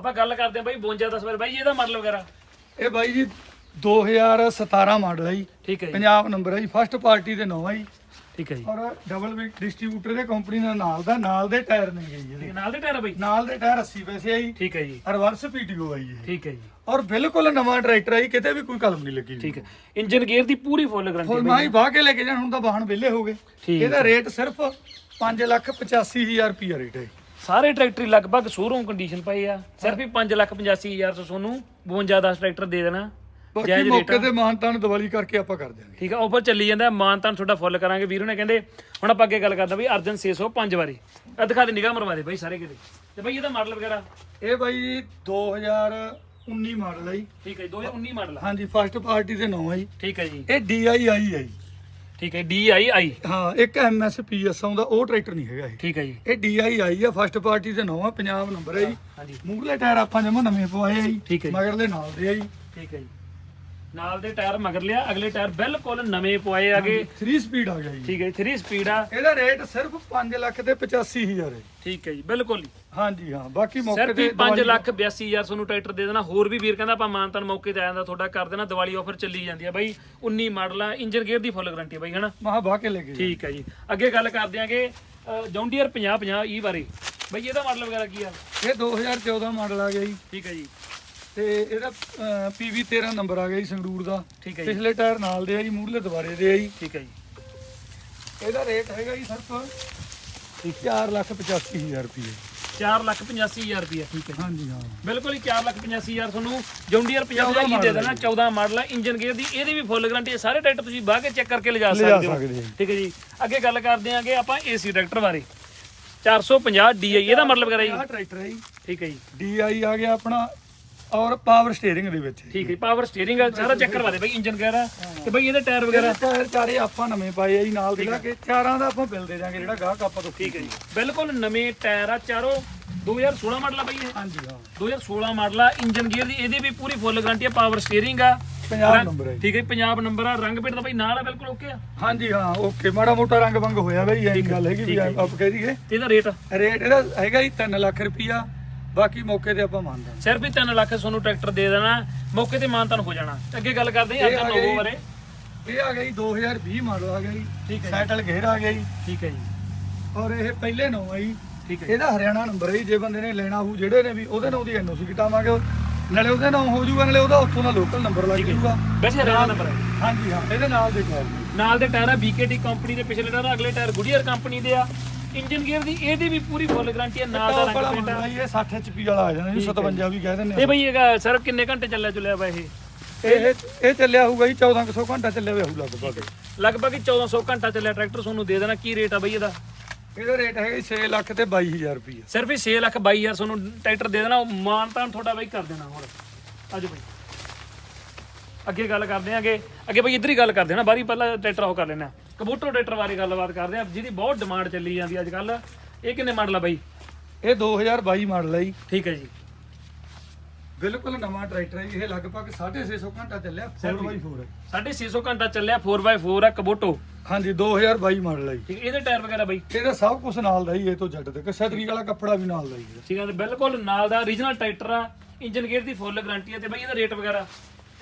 ਆਪਾਂ ਗੱਲ ਕਰਦੇ ਹਾਂ ਬਾਈ 52 10 ਬਾਰੇ ਬਾਈ ਇਹਦਾ ਮਾਡਲ ਵਗੈਰਾ? ਇਹ ਬਾਈ ਜੀ 2017 ਮਾਡਲ ਹੈ ਜੀ। ਠੀਕ ਹੈ ਜੀ। ਪੰਜਾਬ ਨੰਬਰ ਹੈ ਜੀ ਫਸਟ ਪਾਰਟੀ ਦੇ ਨੌਂ ਹੈ ਜੀ। ਠੀਕ ਹੈ ਜੀ। ਔਰ ਡਬਲ ਵੀ ਡਿਸਟ੍ਰੀਬਿਊਟਰ ਦੇ ਕੰਪਨੀ ਦਾ ਨਾਲ ਦਾ ਨਾਲ ਦੇ ਟਾਇਰ ਨੇ ਜੀ ਇਹਦੇ। ਹੈ, ਨਾਲ ਦੇ ਟਾਇਰ ਬਾਈ? ਨਾਲ ਦੇ ਟਾਇਰ 80 ਪੈਸੇ ਆ ਜੀ। ਠੀਕ ਹੈ ਜੀ। ਰਿਵਰਸ ਪੀਟੀਓ ਆ ਜੀ ਇਹ। ਠੀਕ ਹੈ ਜੀ। ਔਰ ਬਿਲਕੁਲ ਨਵਾਂ ਟਰੈਕਟਰ ਹੈ ਜੀ ਕਿਤੇ ਵੀ ਕੋਈ ਕਲਮ ਨਹੀਂ ਲੱਗੀ ਠੀਕ ਹੈ ਇੰਜਨ ਗੇਅਰ ਦੀ ਪੂਰੀ ਫੁੱਲ ਗਾਰੰਟੀ ਹੁਣ ਮਾਈ ਬਾਹ ਕੇ ਲੈ ਕੇ ਜਾਣ ਹੁਣ ਤਾਂ ਵਾਹਣ ਵਿਹਲੇ ਹੋ ਗਏ। ਇਹਦਾ ਰੇਟ ਸਿਰਫ 585000 ਰੁਪਿਆ ਰੇਟ ਹੈ ਸਾਰੇ ਟਰੈਕਟਰ ਹੀ ਲਗਭਗ ਸ਼ੋਰੂਮ ਕੰਡੀਸ਼ਨ ਪਏ ਆ। ਸਿਰਫ ਹੀ 585000 ਤੋਂ ਤੁਹਾਨੂੰ 52 10 ਟਰੈਕਟਰ ਦੇ ਦੇਣਾ। ਬਾਕੀ ਜਾਇਜ਼ ਰੇਟ ਮੌਕੇ ਤੇ ਮਾਨਤਾਨ ਦੀਵਾਲੀ ਕਰਕੇ ਆਪਾਂ ਕਰ ਦਿਆਂਗੇ। ਠੀਕ ਆ ਆਫਰ ਚੱਲੀ ਜਾਂਦਾ ਮਾਨਤਾਨ ਤੁਹਾਡਾ ਫੁੱਲ ਕਰਾਂਗੇ। ਵੀਰੋ ਨੇ ਕਹਿੰਦੇ ਹੁਣ ਆਪਾਂ ਅੱਗੇ ਗੱਲ ਕਰਦਾ ਬਈ ਅਰਜਨ 605 ਵਾਰੀ। ਆ ਦਿਖਾ ਦੇ ਨਿਗਾਹ ਮਰਵਾ ਦੇ ਬਈ ਸਾਰੇ ਕਿਤੇ। ਤੇ ਬਈ ਇਹਦਾ ਮਾਡਲ ਵਗੈਰਾ? ਇਹ ਬਾਈ ਜੀ 2019 ਮਾਡਲ ਹੈ ਜੀ। ਠੀਕ ਹੈ ਜੀ 2019 ਮਾਡਲ ਆ। ਹਾਂਜੀ ਫਸਟ ਪਾਰਟੀ ਦੇ ਨੌਂ ਹੈ ਜੀ। ਠੀਕ ਹੈ ਜੀ। ਇਹ DII ਹੈ ਜੀ। ਠੀਕ ਹੈ DII ਹਾਂ ਇੱਕ MSPS ਆਉਂਦਾ ਉਹ ਟਰੈਕਟਰ ਨਹੀਂ ਹੈਗਾ ਇਹ। ਠੀਕ ਹੈ ਜੀ। ਇਹ DII ਆ ਫਸਟ ਪਾਰਟੀ ਦੇ ਨੌਂ ਆ ਪੰਜਾਬ ਨੰਬਰ ਹੈ ਜੀ। ਹਾਂਜੀ। ਮੂਹਰਲੇ ਟਾਇਰ ਆਪਾਂ ਜਮਾ ਨਵੇਂ ਪਵਾਏ ਆ ਜੀ। ਠੀਕ ਹੈ ਜੀ। ਮਗਰਲੇ ਨਾਲ ਦੇ ਆ ਜੀ। ਠੀਕ ਹੈ ਜੀ। ਨਾਲ ਦੇ ਟਾਇਰ ਮਗਰ ਲਿਆ ਅਗਲੇ ਟਾਇਰ ਬਿਲਕੁਲ ਨਵੇਂ ਪਵਾਏ ਆਗੇ 3 ਸਪੀਡ ਆ ਗਿਆ ਜੀ। ਠੀਕ ਹੈ 3 ਸਪੀਡ ਆ। ਇਹਦਾ ਰੇਟ ਸਿਰਫ 5 ਲੱਖ ਤੇ 85000 ਹੈ। ਠੀਕ ਹੈ ਜੀ ਬਿਲਕੁਲ ਹਾਂਜੀ ਹਾਂ ਬਾਕੀ ਮੌਕੇ ਤੇ ਹੀ 5 ਲੱਖ 82000 ਤੁਹਾਨੂੰ ਟਰੈਕਟਰ ਦੇ ਦੇਣਾ। ਹੋਰ ਵੀ ਵੀਰ ਕਹਿੰਦਾ ਆਪਾਂ ਮਾਨਤਨ ਮੌਕੇ ਤੇ ਆ ਜਾਂਦਾ ਤੁਹਾਡਾ ਕਰ ਦੇਣਾ ਦੀਵਾਲੀ ਆਫਰ ਚੱਲੀ ਜਾਂਦੀ ਆ। ਬਾਈ 19 ਮਾਡਲ ਆ ਇੰਜਨ ਗੇਅਰ ਦੀ ਫੁੱਲ ਗਾਰੰਟੀ ਆ ਬਾਈ ਹਨਾ? ਮਹਾ ਬਾਹ ਕੇ ਲੈ ਕੇ ਠੀਕ ਹੈ ਜੀ। ਅੱਗੇ ਗੱਲ ਕਰਦੇ ਆਂਗੇ ਜੌਂਡੀਅਰ 50 50 ਈ ਬਾਰੇ। ਬਾਈ ਇਹਦਾ ਮਾਡਲ ਵਗੈਰਾ ਕੀ ਆ? ਇਹ 2014 ਮਾਡਲ ਆ ਗਿਆ ਜੀ। ਠੀਕ ਹੈ ਜੀ। ਤੇ ਇਹਦਾ PV 13 ਨੰਬਰ ਆ ਗਿਆ ਜੀ ਸੰਗਰੂਰ ਦਾ। ਠੀਕ ਹੈ ਜੀ। ਪਿਛਲੇ ਟਾਇਰ ਨਾਲ ਦੇ ਆ ਜੀ ਮੂਹਰਲੇ ਦੁਬਾਰੇ ਦੇ ਆ ਜੀ। ਠੀਕ ਹੈ ਜੀ। ਇਹਦਾ ਰੇਟ ਹੈਗਾ ਜੀ ਸਿਰਫ 4 ਲੱਖ 85000 ਰੁਪਏ 4 ਲੱਖ 85000 ਰੁਪਏ ਠੀਕ ਹੈ ਹਾਂਜੀ ਹਾਂ। ਬਿਲਕੁਲ ਹੀ 4 ਲੱਖ 85000 ਤੁਹਾਨੂੰ ਜੌਂਡੀਅਰ 50 ਦਾ ਹੀ ਦੇ ਦੇਣਾ 14 ਮਾਡਲ ਆ ਇੰਜਨ ਗੇਅਰ ਦੀ ਇਹਦੀ ਵੀ ਫੁੱਲ ਗਾਰੰਟੀ ਹੈ। ਸਾਰੇ ਟਰੈਕਟਰ ਤੁਸੀਂ ਬਾਹ ਕੇ ਚੈੱਕ ਕਰਕੇ ਲਿਜਾ ਸਕਦੇ ਹੋ। ਹਾਂ ਠੀਕ ਹੈ ਜੀ। ਅੱਗੇ ਗੱਲ ਕਰਦੇ ਆਂਗੇ ਆਪਾਂ ਏਸੀ ਟਰੈਕਟਰ ਬਾਰੇ। 450 DI ਇਹਦਾ ਮਤਲਬ ਜੀ ਆਹ ਟਰੈਕਟਰ ਹੈ ਜੀ। ਠੀਕ ਹੈ ਜੀ। DI ਆ ਗਿਆ ਆਪਣਾ ਔਰ ਪਾਵਰ ਸਟੀਅਰਿੰਗ ਦੇ ਵਿੱਚ। ਠੀਕ ਹੈ ਪਾਵਰ ਸਟੀਅਰਿੰਗ ਸਾਰਾ ਚੈੱਕ ਕਰਵਾ ਦੇ ਬਾਈ ਇੰਜਨ ਆ ਤੇ ਬਾਈ ਇਹਦੇ ਟਾਇਰ ਵਗੈਰਾ। ਟਾਇਰ ਚਾਰੇ ਆਪਾਂ ਨਵੇਂ ਪਾਏ ਆ ਜੀ ਨਾਲ ਦੇ ਲਾ ਕੇ ਚਾਰਾਂ ਦਾ ਆਪਾਂ ਬਿੱਲ ਦੇ ਦਾਂਗੇ ਜਿਹੜਾ ਗਾਹਕ ਆਪਾਂ ਤੋਂ ਠੀਕ ਹੈ ਜੀ। ਬਿਲਕੁਲ ਨਵੇਂ ਟਾਇਰ ਆ ਚਾਰੋਂ 2016 ਮਾਡਲ ਆ ਬਾਈ ਇਹ। ਹਾਂਜੀ ਹਾਂ। 2016 ਮਾਡਲ ਆ ਇੰਜਨ ਗੇਅਰ ਦੀ ਇਹਦੀ ਵੀ ਪੂਰੀ ਫੁੱਲ ਗਾਰੰਟੀ ਆ ਪਾਵਰ ਸਟੀਅਰਿੰਗ ਆ। ਪੰਜਾਬ ਨੰਬਰ ਹੈ ਠੀਕ ਹੈ ਪੰਜਾਬ ਨੰਬਰ ਆ ਰੰਗ ਪੇਟ ਦਾ ਬਾਈ ਨਾਲ ਆ ਬਿਲਕੁਲ ਓਕੇ ਆ। ਹਾਂਜੀ ਹਾਂ ਓਕੇ ਮਾੜਾ ਮੋਟਾ ਰੰਗ ਬੰਗ ਹੋਇਆ ਬਈ ਇਹ ਗੱਲ ਹੈਗੀ ਵੀ ਆਪ ਕਹਿ ਦਈਏ। ਇਹਦਾ ਰੇਟ ਰੇਟ ਇਹਦਾ ਹੈਗਾ ਜੀ 3 ਲੱਖ ਰੁਪਈਆ। ਬਾਕੀ ਮੌਕੇ ਤੇ ਆਪਾਂ ਮੰਨਦੇ ਸਿਰਫ ਹੀ 3 ਲੱਖ ਤੁਹਾਨੂੰ ਟਰੈਕਟਰ ਦੇ ਦੇਣਾ ਮੌਕੇ ਤੇ ਮਾਨਤਨ ਹੋ ਜਾਣਾ। ਅੱਗੇ ਗੱਲ ਕਰਦੇ ਹਾਂ ਇਹ ਅੱਜ ਆ ਨੋਵੋ ਗਈ। ਬਾਰੇ। ਇਹ ਆ ਗਿਆ ਜੀ 2020 ਮਾਡਲ ਆ ਗਿਆ ਜੀ। ਠੀਕ ਹੈ ਜੀ। ਘੇਰ ਆ ਗਿਆ ਜੀ। ਠੀਕ ਹੈ ਜੀ। ਔਰ ਇਹ ਪਹਿਲੇ ਨੌ ਆ ਜੀ। ਠੀਕ ਹੈ ਇਹਦਾ ਹਰਿਆਣਾ ਨੰਬਰ ਹੈ ਜੀ। ਜੇ ਬੰਦੇ ਨੇ ਲੈਣਾ ਹੋ ਜਿਹੜੇ ਨੇ ਵੀ ਉਹਦੇ ਨਾਲ ਉਹਦੀ ਐਨਓਸੀ ਕਟਾਵਾਂਗੇ। ਨਾਲੇ ਉਹਦੇ ਨਾਲ ਹੋ ਜਾਊਗਾ ਨਾਲੇ ਉਹਦਾ ਉੱਥੋਂ ਦਾ ਲੋਕਲ ਨੰਬਰ ਲੱਗ ਜਾਊਗਾ। ਵੈਸੇ ਹਰਿਆਣਾ ਨੰਬਰ ਹੈ ਹਾਂਜੀ ਹਾਂ ਇਹਦੇ ਨਾਲ ਦੇ ਟਾਇਰ ਨਾਲ ਦੇ ਟਾਇਰ ਆ BKT ਕੰਪਨੀ ਦੇ ਪਿਛਲੇ ਟਾਇਰ ਆ, ਅਗਲੇ ਟਾਇਰ ਗੁਡੀਅਰ ਕੰਪਨੀ ਦੇ ਆ। ਇੰਜਨ ਗੇਅਰ ਦੀ ਇਹਦੀ ਵੀ ਪੂਰੀ ਫੁੱਲ ਗਾਰੰਟੀ ਹੈ ਨਾਲ ਦਾ ਰੰਗ ਪੇਂਟ ਇਹ 60 ਐਚਪੀ ਵਾਲਾ ਆ ਜਾਂਦਾ ਜੀ। 57 ਵੀ ਕਹਿ ਦਿੰਦੇ ਇਹ ਬਈ ਹੈਗਾ ਸਰ ਕਿੰਨੇ ਘੰਟੇ ਚੱਲਿਆ ਚੁੱਲਿਆ ਵਾ ਇਹ? ਇਹ ਇਹ ਚੱਲਿਆ ਹੋਊਗਾ ਜੀ 1400 ਘੰਟਾ ਚੱਲਿਆ ਹੋਇਆ ਹੋਊ ਲਗਭਗ। ਲਗਭਗ ਹੀ 1400 ਘੰਟਾ ਚੱਲਿਆ ਟਰੈਕਟਰ ਤੁਹਾਨੂੰ ਦੇ ਦੇਣਾ ਕੀ ਰੇਟ ਆ ਬਈ ਇਹਦਾ? ਇਹਦਾ ਰੇਟ ਹੈਗਾ ਜੀ 6 ਲੱਖ ਤੇ 22000 ਰੁਪਏ ਸਿਰਫ ਹੀ 6 ਲੱਖ 22000 ਤੁਹਾਨੂੰ ਟਰੈਕਟਰ ਦੇ ਦੇਣਾ ਮਾਨਤਾਨ ਤੁਹਾਡਾ ਬਈ ਕਰ ਦੇਣਾ ਹੁਣ। ਆਜੋ ਬਈ। ਅੱਗੇ ਗੱਲ ਕਰਦੇ ਆਂਗੇ। ਅੱਗੇ ਬਈ ਇੱਧਰ ਹੀ ਗੱਲ ਕਰਦੇ ਹਾਂ ਨਾ ਬਾਰੀ ਪਹਿਲਾਂ ਟਰੈਕਟਰ ਉਹ ਕਰ ਲੈਣਾ ਕਬੂਟਰ ਟਰੈਕਟਰ ਬਾਰੇ ਗੱਲਬਾਤ ਕਰਦੇ ਆ ਜਿਹਦੀ ਬਹੁਤ ਡਿਮਾਂਡ ਚੱਲੀ ਜਾਂਦੀ ਅੱਜ ਕੱਲ ਇਹ ਕਿੰਨੇ ਮਾਡਲ ਆ ਬਾਈ? ਇਹ 2022 ਮਾਡਲ ਹੈ ਜੀ। ਠੀਕ ਹੈ ਜੀ। ਬਿਲਕੁਲ ਨਵਾਂ ਟਰੈਕਟਰ ਹੈ ਜੀ। ਇਹ ਲਗਭਗ 650 ਘੰਟਾ ਚੱਲਿਆ। 4x4 ਹੈ। 650 ਘੰਟਾ ਚੱਲਿਆ। 4x4 ਆ ਕਬੂਟੋ ਹਾਂਜੀ 2022 ਮਾਡਲ ਹੈ ਜੀ। ਠੀਕ ਇਹਦੇ ਟਾਇਰ ਵਗੈਰਾ ਬਾਈ? ਇਹਦਾ ਸਭ ਕੁਝ ਨਾਲ ਦਾ ਹੀ ਇਹ ਤੋਂ ਜੱਟ ਤੱਕ। ਛਤਰੀ ਵਾਲਾ ਕੱਪੜਾ ਵੀ ਨਾਲ ਦਾ ਹੀ ਹੈ ਠੀਕ ਹੈ ਤੇ ਬਿਲਕੁਲ ਨਾਲ ਦਾ। Origignal ਟਰੈਕਟਰ ਆ। ਇੰਜਨ ਗੇਅਰ ਦੀ ਫੁੱਲ ਗਾਰੰਟੀ ਹੈ ਤੇ ਬਾਈ ਇਹਦਾ ਰੇਟ ਵਗੈਰਾ?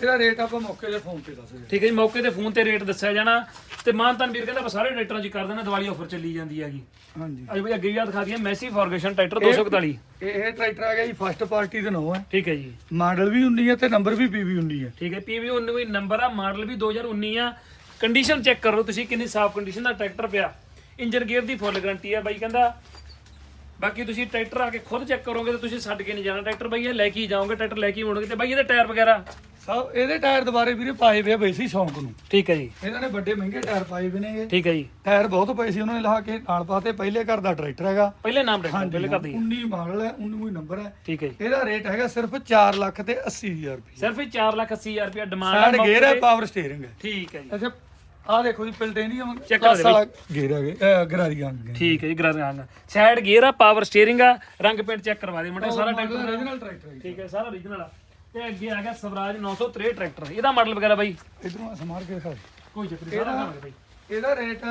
ਇਹਦਾ ਰੇਟ ਆਪਾਂ ਮੌਕੇ ਦੇ ਫੋਨ ਤੇ ਦੱਸ ਠੀਕ ਹੈ ਜੀ ਮੌਕੇ ਤੇ ਫੋਨ ਤੇ ਰੇਟ ਦੱਸਿਆ ਜਾਣਾ। ਤੇ ਮਾਨਤਾਨ ਵੀਰ ਕਹਿੰਦਾ ਆਪਾਂ ਸਾਰੇ ਟਰੈਕਟਰਾਂ 'ਚ ਹੀ ਕਰ ਦੇਣਾ ਦੀਵਾਲੀ ਆਫਰ ਚੱਲੀ ਜਾਂਦੀ ਹੈਗੀ। ਹਾਂਜੀ। ਅੱਜ ਬਈ ਅੱਗੇ ਯਾਦ ਦਿਖਾ ਦਈਏ ਮੈਸੀ ਫਾਰਗੇਸ਼ਨ ਟਰੈਕਟਰ 241 ਇਹ ਟਰੈਕਟਰ ਆ ਗਿਆ ਜੀ ਫਸਟ ਪਾਰਟੀ ਦੇ ਨੋ ਹੈ। ਠੀਕ ਹੈ ਜੀ। ਮਾਡਲ ਵੀ 19 ਹੈ ਤੇ ਨੰਬਰ ਵੀ ਪੀਵੀ 19 ਹੈ। ਠੀਕ ਹੈ ਪੀਵੀ 19 ਨੰਬਰ ਆ ਮਾਡਲ ਵੀ 2019 ਆ। ਕੰਡੀਸ਼ਨ ਚੈੱਕ ਕਰੋ ਤੁਸੀਂ ਕਿੰਨੀ ਸਾਫ਼ ਕੰਡੀਸ਼ਨ ਦਾ ਟਰੈਕਟਰ ਪਿਆ। ਇੰਜਨ ਗੇਅਰ ਦੀ ਫੁੱਲ ਗਾਰੰਟੀ ਆ ਬਾਈ ਕਹਿੰਦਾ। ਬਾਕੀ ਤੁਸੀਂ ਟਰੈਕਟਰ ਆ ਕੇ ਖੁਦ ਚੈੱਕ ਕਰੋਗੇ ਤੇ ਤੁਸੀਂ ਛੱਡ ਕੇ ਨਹੀਂ ਜਾਣਾ। ਟਰੈਕਟਰ ਬਾਈ ਇਹ ਲੈ ਕੇ ਹੀ ਜਾਓਗੇ ਟਰੈਕਟਰ ਲੈ ਕੇ ਹੀ ਮੁੜੋਗੇ ਤੇ ਬਾਈ ਇਹਦੇ ਟਾਇਰ ਵਗੈਰਾ? ਸਭ ਇਹਦੇ ਟਾਇਰ ਦੁਬਾਰੇ ਵੀਰੇ ਪਾਏ ਵੇ ਵੈਸੇ ਹੀ ਸ਼ੌਂਕ ਨੂੰ। ਠੀਕ ਹੈ ਜੀ। ਇਹਨਾਂ ਨੇ ਵੱਡੇ ਮਹਿੰਗੇ ਟਾਇਰ ਪਾਏ ਵੇ ਨੇਗੇ। ਠੀਕ ਹੈ ਜੀ। ਟਾਇਰ ਬਹੁਤ ਪਏ ਸੀ ਉਹਨਾਂ ਨੇ ਲਾ ਕੇ ਨਾਲ ਪਾਤੇ। ਪਹਿਲੇ ਘਰ ਦਾ ਟਰੈਕਟਰ ਹੈਗਾ। ਪਹਿਲੇ ਨਾਮ ਟਰੈਕਟਰ ਪਹਿਲੇ ਕਰ ਦਈਏ 19 ਮਾਡਲ ਹੈ 19 ਨੰਬਰ ਹੈ। ਠੀਕ ਹੈ ਜੀ। ਇਹਦਾ ਰੇਟ ਹੈਗਾ ਸਿਰਫ 4 ਲੱਖ ਤੇ 80000 ਰੁਪਏ ਸਿਰਫ ਹੀ 4,80,000 ਰੁਪਏ ਡਿਮਾਂਡ ਸਾਈਡ ਗੇਅਰ ਹੈ ਪਾਵਰ ਸਟੀਅਰਿੰਗ ਹੈ। ਠੀਕ ਹੈ ਜੀ। ਅੱਛਾ ਆਹ ਦੇਖੋ ਜੀ ਪਲਟੇਨੀਅਮ ਦੇ ਵਾਲਾ ਗੇਅਰ ਅਹ, ਗਰਾਰੀ ਅੰਗ ਠੀਕ ਹੈ ਜੀ ਗਰਾਂਗ ਸਾਈਡ ਗੇਅਰ ਆ ਪਾਵਰ ਸਟੀਅਰਿੰਗ ਆ ਰੰਗ ਪੇਂਟ ਚੈੱਕ ਕਰਵਾ ਦੇ ਮੁੰਡੇ ਸਾਰਾ ਟਰੈਕਟਰ। original ਟਰੈਕਟਰ ਹੈ ਠੀਕ ਹੈ ਸਾਰਾ origignal ਆ। ਤੇ ਅੱਗੇ ਆ ਗਿਆ ਸਵਰਾਜ 963 ਟਰੈਕਟਰ। ਇਹਦਾ ਮਾਡਲ ਵਗੈਰਾ ਬਾਈ? ਇਧਰੋਂ ਸਮਾਰ ਕੇ ਦਿਖਾ ਕੋਈ ਚੱਕਰ ਨਹੀਂ ਸਾਰਾ ਹੈ ਬਾਈ। ਇਹਦਾ ਰੇਟ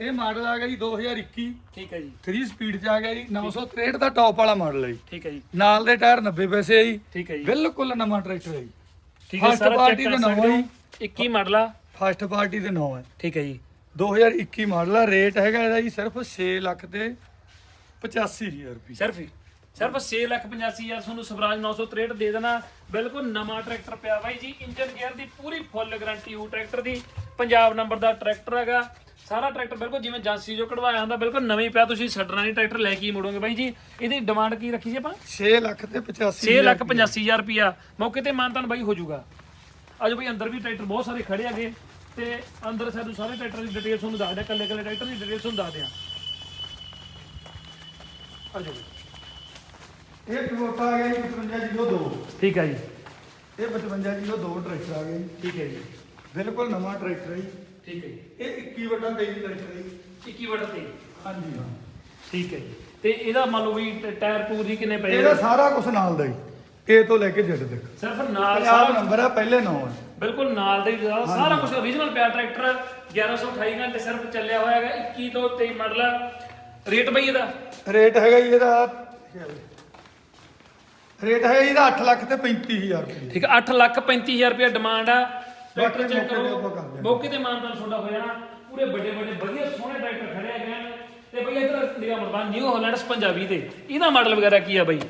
ਇਹ ਮਾਡਲ ਆ ਗਿਆ ਜੀ 2021 ਠੀਕ ਹੈ ਜੀ। 3 ਸਪੀਡ ਚ ਆ ਗਿਆ ਜੀ 963 ਦਾ ਟੌਪ ਵਾਲਾ ਮਾਡਲ ਹੈ ਜੀ। ਠੀਕ ਹੈ ਜੀ। ਨਾਲ ਦੇ ਟਾਇਰ 90 ਪੈਸੇ ਆ ਜੀ। ਠੀਕ ਹੈ ਜੀ। ਬਿਲਕੁਲ ਨਵਾਂ ਟਰੈਕਟਰ ਹੈ ਜੀ। ਠੀਕ ਹੈ ਸਾਰਾ ਕਰ ਦੇ ਨਾਮ ਹੈ। ਹੋ। 21 ਮਾਡਲ ਆ। ਫਸਟ ਪਾਰਟੀ ਦੇ ਨਾਮ ਹੈ। ਠੀਕ ਹੈ ਜੀ। 2021 ਮਾਡਲ ਆ ਰੇਟ ਹੈਗਾ ਇਹਦਾ ਜੀ ਸਿਰਫ 6 ਲੱਖ ਤੇ 85000 ਰੁਪਏ। ਸਿਰਫ ਹੀ? ਸਿਰਫ 6,85,000 ਤੁਹਾਨੂੰ ਸਵਰਾਜ 963 ਦੇ ਦੇਣਾ। ਬਿਲਕੁਲ ਨਵਾਂ ਟਰੈਕਟਰ ਪਿਆ ਬਾਈ ਜੀ ਇੰਜਨ ਗੇਅਰ ਦੀ ਪੂਰੀ ਫੁੱਲ ਗਾਰੰਟੀ ਹੋ ਟਰੈਕਟਰ ਦੀ। ਪੰਜਾਬ ਨੰਬਰ ਦਾ ਟਰੈਕਟਰ ਹੈਗਾ। ਸਾਰਾ ਟਰੈਕਟਰ ਬਿਲਕੁਲ ਜਿਵੇਂ ਏਜੰਸੀ ਜੋ ਕਢਵਾਇਆ ਹੁੰਦਾ ਬਿਲਕੁਲ ਨਵੇਂ ਪਿਆ ਤੁਸੀਂ ਛੱਡਣਾ ਨਹੀਂ ਟਰੈਕਟਰ ਲੈ ਕੇ ਹੀ ਮੁੜੋਗੇ ਬਾਈ ਜੀ? ਇਹਦੀ ਡਿਮਾਂਡ ਕੀ ਰੱਖੀ ਸੀ ਆਪਾਂ? 6 ਲੱਖ ਤੇ 85 6 ਲੱਖ 85000 ਰੁਪਿਆ ਮੌਕੇ ਤੇ ਮਾਨਤਾਨ ਬਾਈ ਹੋ ਜਾਊਗਾ। ਆਜੋ ਬਈ ਅੰਦਰ ਵੀ ਟਰੈਕਟਰ ਬਹੁਤ ਸਾਰੇ ਖੜੇ ਹੈਗੇ। ਤੇ ਅੰਦਰ ਸਾਨੂੰ ਸਾਰੇ ਟਰੈਕਟਰ ਦੀ ਡਿਟੇਲ ਤੁਹਾਨੂੰ ਦੱਸ ਦਿਆਂ ਕੱਲੇ ਕੱਲੇ ਟਰੈਕਟਰ ਦੀ ਡਿਟੇਲ ਤੁਹਾਨੂੰ ਦੱਸ ਦਿਆਂ ਆਜੋ ਬਈ। ਇਹ ਟੋਟਾ ਆ ਗਿਆ ਜੀ 5502 ਠੀਕ ਹੈ ਜੀ। ਇਹ 5502 ਟਰੈਕਟਰ ਆ ਗਿਆ ਜੀ। ਠੀਕ ਹੈ ਜੀ। ਬਿਲਕੁਲ ਨਵਾਂ ਟਰੈਕਟਰ ਹੈ ਜੀ। ਠੀਕ ਹੈ ਜੀ। ਇਹ 21 ਵੱਡਾ 23 ਟਰੈਕਟਰ ਹੈ ਜੀ। 21 ਵਟ ਤੇ ਹਾਂਜੀ ਹਾਂ। ਠੀਕ ਹੈ ਜੀ। ਤੇ ਇਹਦਾ ਮੰਨ ਲਓ ਵੀ ਟ- ਟਾਇਰ ਟੂਰ ਜੀ ਕਿੰਨੇ ਪਏ ਇਹਦਾ ਸਾਰਾ ਕੁਝ ਨਾਲ ਦਾ ਜੀ। ਏ ਤੋਂ ਲੈ ਕੇ ਜੱਟ ਤੱਕ। ਸਿਰਫ ਨਾਲ ਪੰਜਾਬ ਸਾਰਾ ਨੰਬਰ ਆ ਪਹਿਲੇ ਨੌ ਹੈ ਬਿਲਕੁਲ ਨਾਲ ਦਾ ਹੀ ਸਾਰਾ- ਕੁਝ ਓਰੀਜਨਲ ਪਿਆ ਟਰੈਕਟਰ। 1128 ਘੰਟੇ ਸਿਰਫ ਚੱਲਿਆ ਹੋਇਆ ਹੈਗਾ। 21 ਤੋਂ 23 ਮਾਡਲ ਆ। ਰੇਟ ਬਈ ਇਹਦਾ? ਰੇਟ ਹੈਗਾ ਜੀ ਇਹਦਾ ਰੇਟ ਹੈ ਇਹਦਾ 8 ਲੱਖ ਤੇ 35000 ਰੁਪਏ। ਠੀਕ ਹੈ 8 ਲੱਖ 35000 ਰੁਪਏ ਡਿਮਾਂਡ ਆ। ਟਰੈਕਟਰ ਚੈੱਕ ਕਰੋ। ਮੌਕੇ ਤੇ ਮਾਨਤਾਨ ਤੁਹਾਡਾ ਹੋ ਜਾਣਾ। ਪੂਰੇ ਵੱਡੇ ਵੱਡੇ ਵਧੀਆ ਸੋਹਣੇ ਟਰੈਕਟਰ ਖੜੇ ਹੈਗੇ ਹਨ। ਤੇ ਬਈ ਇਧਰ ਨਿਗਾਹ ਮਰਬਾ ਨਿਊ ਹਾਲੈਂਡਸ ਪੰਜਾਬੀ ਤੇ। ਇਹਦਾ ਮਾਡਲ ਵਗੈਰਾ ਕੀ ਆ ਬਈ?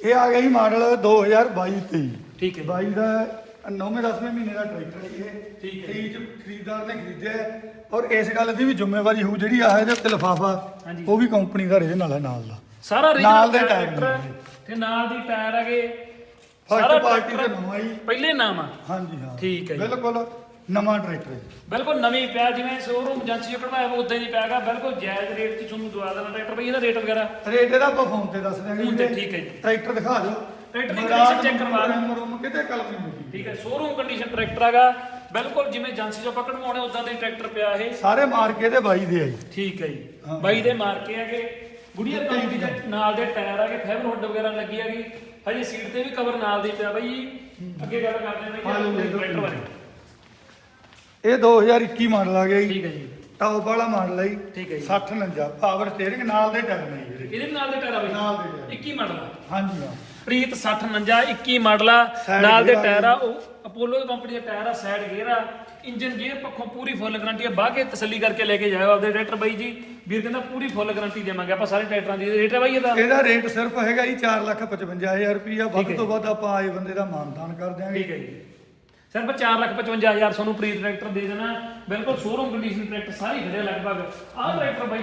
ਇਹ ਆ ਗਿਆ ਜੀ ਮਾਡਲ 2022 23 ਠੀਕ ਹੈ। ਜੀ। 22 ਦਾ 9ਵੇਂ 10ਵੇਂ ਮਹੀਨੇ ਦਾ ਟਰੈਕਟਰ ਇਹ। ਠੀਕ ਹੈ। 23 ਚ ਖਰੀਦਦਾਰ ਨੇ ਖਰੀਦਿਆ ਔਰ ਇਸ ਗੱਲ ਦੀ ਵੀ ਜ਼ਿੰਮੇਵਾਰੀ ਹੋਊ ਜਿਹੜੀ ਆ ਇਹਦੇ ਉੱਤੇ ਲਿਫਾਫਾ। ਉਹ ਵੀ ਕੰਪਨੀ ਦਾ ਰੇ ਨਾਲ ਹੈ ਨਾਲ ਦਾ। ਸਾਰਾ ਨਾਲ ਦੇ original ਟਾਇਰ ਟਰੈਕਟਰ ਤੇ ਨਾਲ ਦੀ ਟਾਇਰ ਹੈਗੇ। ਫਸਟ ਪਾਰਟੀ ਟਰੈਕਟਰ ਦੇ ਨਵਾਂ ਜੀ ਪਹਿਲੇ ਨਾਮ ਆ। ਹਾਂਜੀ ਹਾਂ। ਠੀਕ ਹੈ ਜੀ। ਬਿਲਕੁਲ ਨਵਾਂ ਟਰੈਕਟਰ ਹੈ ਜੀ। ਬਿਲਕੁਲ ਨਵੀਂ ਪਿਆ ਜਿਵੇਂ ਸ਼ੋਰੂਮ ਏਜੰਸੀ ਚੋਂ ਕਢਵਾਇਆ ਉਦਾਂ ਹੀ ਪਿਆਗਾ ਬਿਲਕੁਲ ਜਾਇਜ਼ ਰੇਟ 'ਚ ਤੁਹਾਨੂੰ ਦਵਾ ਦੇਣਾ ਟਰੈਕਟਰ ਬਈ ਇਹਦਾ ਰੇਟ ਵਗੈਰਾ। ਰੇਟ ਇਹਦਾ ਆਪਾਂ ਫੋਨ ਤੇ ਦੱਸ ਦਿਆਂਗੇ ਫੋਨ ਤੇ, ਵੀਰੇ। ਠੀਕ ਹੈ ਜੀ। ਟਰੈਕਟਰ ਦਿਖਾ ਦਿਓ। ਟਰੈਕਟਰ ਦੀ ਮਰਾਦ condition check ਕਰਵਾ ਦਿਓ। ਨੰਬਰ ਉਹਨੂੰ ਕਿਤੇ ਕਲਮ ਨਹੀਂ ਮਿਲਦੀ ਠੀਕ ਹੈ ਸ਼ੋਰੂਮ ਕੰਡੀਸ਼ਨ ਟਰੈਕਟਰ ਹੈਗਾ। ਬਿਲਕੁਲ ਜਿਵੇਂ ਏਜੰਸੀ ਚੋਂ ਆਪਾਂ ਕਢਵਾਉਣੇ ਉਦਾਂ ਦਾ ਹੀ ਟਰੈਕਟਰ ਪਿਆ ਇਹ। ਸਾਰੇ ਮਾਰਕੇ ਦੇ ਬਾਈ ਦੇ ਆ ਜੀ। ਠੀਕ ਹੈ ਜੀ। ਹਾਂ। ਬਾਈ ਦੇ ਮਾਰਕੇ ਹੈਗੇ। ਗੁੜੀਆ ਕੰਪਨੀ ਦੇ ਨਾਲ ਦੇ ਟਾਇਰ ਹੈਗੇ ਫਾਈਬਰ ਹੁੱਡ ਵਗੈਰਾ ਲੱਗੀ ਹੈਗੀ ਹਜੇ ਸੀਟ ਤੇ ਵੀ ਕਵਰ ਨਾਲ ਦੀ ਪਿਆ ਬਾਈ। ਅੱਗੇ ਗੱਲ ਕਰਦੇ ਹਾਂ ਬਾਈ। ਟਰੈਕਟਰ ਬਾਰੇ ਇਹ 2021 ਮਾਡਲ ਆ ਗਿਆ ਜੀ। ਠੀਕ ਹੈ ਜੀ। ਟੌਪ ਵਾਲਾ ਮਾਡਲ ਹੈ ਜੀ। ਠੀਕ ਹੈ ਜੀ। 60 49 ਪਾਵਰ ਸਟੀਅਰਿੰਗ ਨਾਲ ਦੇ ਟਾਇਰ ਨੇ ਜੀ ਇਹਦੇ। ਨਾਲ ਦੇ ਟਾਇਰ ਆ ਬਾਈ। ਨਾਲ ਦੇ ਟਾਇਰ। 21 ਮਾਡਲ ਆ। ਹਾਂਜੀ ਹਾਂ। ਪ੍ਰੀਤ 6049 21 ਮਾਡਲ ਆ ਨਾਲ ਦੇ ਟਾਇਰ ਆ ਉਹ ਅਪੋਲੋ ਕੰਪਨੀ ਦੇ ਟਾਇਰ ਆ ਸਾਈਡ ਗੇਅਰ ਆ। ਇੰਜਨ ਗੇਅਰ ਪੱਖੋਂ ਪੂਰੀ ਫੁੱਲ ਗਾਰੰਟੀ ਆ ਬਾਹ ਕੇ ਤਸੱਲੀ ਕਰਕੇ ਲੈ ਕੇ ਜਾਇਓ ਆਪਦੇ ਟਰੈਕਟਰ ਬਾਈ ਜੀ। ਵੀਰ ਕਹਿੰਦਾ ਪੂਰੀ ਫੁੱਲ ਗਾਰੰਟੀ ਦੇਵਾਂਗੇ ਆਪਾਂ ਸਾਰੇ ਟਰੈਕਟਰਾਂ ਦੀ। ਰੇਟ ਹੈ ਬਾਈ ਇਹਦਾ? ਇਹਦਾ ਰੇਟ ਸਿਰਫ ਹੈਗਾ ਜੀ 455000 ਰੁਪਈਆ। ਵੱਧ ਤੋਂ ਵੱਧ ਆਪਾਂ ਆਏ ਬੰਦੇ ਦਾ ਮਾਨਦਾਨ ਕਰ ਦਿਆਂਗੇ। ਠੀਕ ਹੈ ਜੀ। ਸਿਰਫ 455000 ਤੁਹਾਨੂੰ ਪ੍ਰੀਤ ਟਰੈਕਟਰ ਦੇ ਦੇਣਾ। ਬਿਲਕੁਲ ਸ਼ੋਰੂਮ ਕੰਡੀਸ਼ਨ ਟਰੈਕਟਰ ਸਾਰੇ ਖੜੇ ਲਗਭਗ। ਆਹ ਟਰੈਕਟਰ ਬਾਈ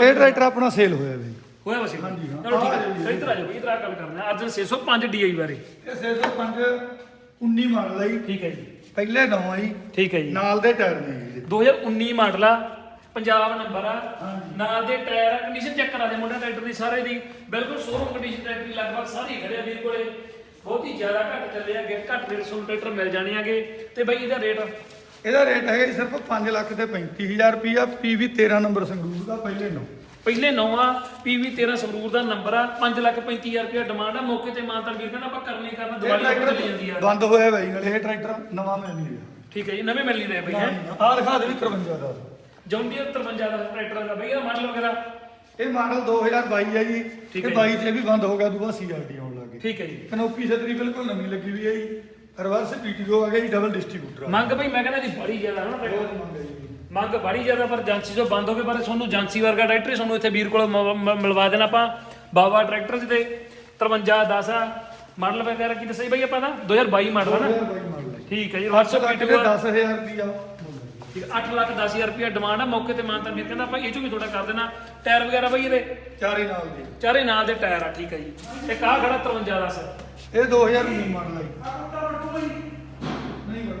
ਇਹ ਟਰੈਕਟਰ ਆਪਣਾ ਸੇਲ ਹੋਇਆ ਬਈ ਹੋਇਆ ਵਸੇ ਹਾਂਜੀ, ਹਾਂ। ਚਲੋ ਠੀਕ ਆ ਹੈ ਜਾਓ ਜੀ। ਸਹੀ ਤਰ੍ਹਾਂ ਆ ਜਾਓ। ਆ ਗੱਲ ਕਰਨਾ ਅਰਜਨ 605 DI ਬਾਰੇ। ਇਹ 605 19 ਮਾਡਲ ਹੈ ਜੀ। ਠੀਕ ਹੈ ਜੀ। ਪਹਿਲੇ ਨਵਾਂ ਜੀ। ਠੀਕ ਹੈ ਜੀ। ਨਾਲ ਦੇ ਟਾਇਰ ਨੇ ਜੀ 2019 ਮਾਡਲ ਆ ਪੰਜਾਬ ਨੰਬਰ ਆ। ਨਾਲ ਦੇ ਟਾਇਰ ਕੰਡੀਸ਼ਨ ਚੈੱਕ ਕਰਾ ਦੇ ਮੁੰਡਾ ਟਰੈਕਟਰ ਦੀ ਸਾਰੇ ਦੀ। ਬਿਲਕੁਲ ਸ਼ੋਰੂਮ ਕੰਡੀਸ਼ਨ ਟਰੈਕਟਰ ਦੀ ਲਗਭਗ ਸਾਰੇ ਖੜੇ ਆ ਵੀਰ ਕੋਲੇ। ਬਹੁਤ ਹੀ ਜ਼ਿਆਦਾ ਘੱਟ ਚੱਲੇ ਆ ਗੇ ਘੱਟ ਰੇਟ ਤੁਹਾਨੂੰ ਟਰੈਕਟਰ ਮਿਲ ਜਾਣੇ ਆਗੇ ਤੇ ਬਈ ਇਹਦਾ ਰੇਟ ਇਹਦਾ ਰੇਟ ਹੈਗਾ ਜੀ ਸਿਰਫ 5 ਲੱਖ ਤੇ 35000 ਰੁਪਈਆ ਪੀਵੀ 13 ਨੰਬਰ ਸੰਗਰੂਰ ਦਾ ਪਹਿਲੇ ਨੋ। ਪਹਿਲੇ ਨੌਵਾਂ PV 13 ਸੰਗਰੂਰ ਦਾ ਨੰਬਰ ਆ 5 ਲੱਖ 35000 ਰੁਪਏ ਡਿਮਾਂਡ ਆ। ਮੌਕੇ ਤੇ ਮਾਨਤਾਨ ਵੀਰ ਕਹਿੰਦਾ ਆਪਾਂ ਕਰਨੀ ਕਰਨਾ ਦਿਵਾਲੀ ਉੱਪਰ ਚੱਲੀ ਜਾਂਦੀ ਆ? ਬੰਦ ਹੋਇਆ ਬਾਈ ਨਾਲ ਇਹ ਟਰੈਕਟਰ ਨਵਾਂ ਮਿਲ ਨਹੀਂ ਰਿਹਾ। ਠੀਕ ਹੈ ਜੀ ਨਵੇਂ ਮਿਲ ਨਹੀਂ ਰਹੇ ਬਈ ਹੈ? ਆਹ ਦਿਖਾ ਦੇ ਵੀ 53 ਦਾ। ਜੌਂਡੀਅਰ 53 ਦਾ ਟਰੈਕਟਰ ਦਾ ਬਈ ਇਹਦਾ ਮਾਡਲ ਵਗੈਰਾ। ਇਹ ਮਾਡਲ 2022 ਹੈ ਜੀ ਠੀਕ ਇਹ ਹੈ 22 ਚ ਵੀ ਬੰਦ ਹੋ ਗਿਆ ਦੂਆ ਸੀਆਰਟੀ ਆਉਣ ਲੱਗੇ ਠੀਕ ਹੈ ਜੀ। ਕਨੋਪੀ ਛਤਰੀ ਬਿਲਕੁਲ ਨਵੀਂ ਲੱਗੀ ਹੋਈ ਹੈ ਜੀ ਰਿਵਰਸ ਪੀਟੀਓ ਆ ਗਿਆ ਜੀ ਡਬਲ ਡਿਸਟ੍ਰੀਬਿਊਟਰ ਆ। ਮੰਗ ਬਈ ਮੈਂ ਕਹਿੰਦਾ ਜੀ ਬੜੀ ਜ਼ਿਆਦਾ ਹੈ ਨਾ ਟਰੈਕਟਰ ਮੰਗ ਹੈ ਜੀ। ਮੰਗ ਬੜੀ ਜ਼ਿਆਦਾ ਪਰ ਏਜੰਸੀ ਜੋ ਬੰਦ ਹੋ ਗਏ ਪਰ ਤੁਹਾਨੂੰ ਏਜੰਸੀ ਵਰਗਾ ਟਰੈਕਟਰ ਹੀ ਤੁਹਾਨੂੰ ਇੱਥੇ ਵੀਰ ਕੋਲ ਮ- ਮ- ਮਿਲਵਾ ਦੇਣਾ ਆਪਾਂ। ਬਾਬਾ ਟਰੈਕਟਰਸ ਦੇ 53 10 ਆ ਮਾਡਲ ਵਗੈਰਾ ਕੀ ਦੱਸਿਆ ਜੀ ਬਾਈ ਆਪਾਂ ਦਾ? 2022 ਮਾਡਲ ਹੈ ਨਾ? 2022 ਮਾਡਲ ਹੈ ਠੀਕ ਹੈ ਜੀ WhatsApp ਤੇ 10000 ਰੁਪਈਆ। ਠੀਕ 8 ਲੱਖ 10000 ਰੁਪਏ ਡਿਮਾਂਡ ਆ ਮੌਕੇ ਤੇ ਮਾਨਤਾ ਵੀਰ ਕਹਿੰਦਾ ਆਪਾਂ ਇਹ ਚੋਂ ਵੀ ਥੋੜਾ ਕਰ ਦੇਣਾ। ਟਾਇਰ ਵਗੈਰਾ ਬਾਈ ਇਹਦੇ? ਚਾਰੇ ਨਾਲ ਦੀ। ਚਾਰੇ ਨਾਲ ਦੇ ਟਾਇਰ ਆ ਠੀਕ ਹੈ ਜੀ। ਇੱਕ ਆਹ ਖੜਾ 53 10 ਇਹ 2019 ਮਾਡਲ ਹੈ ਜੀ।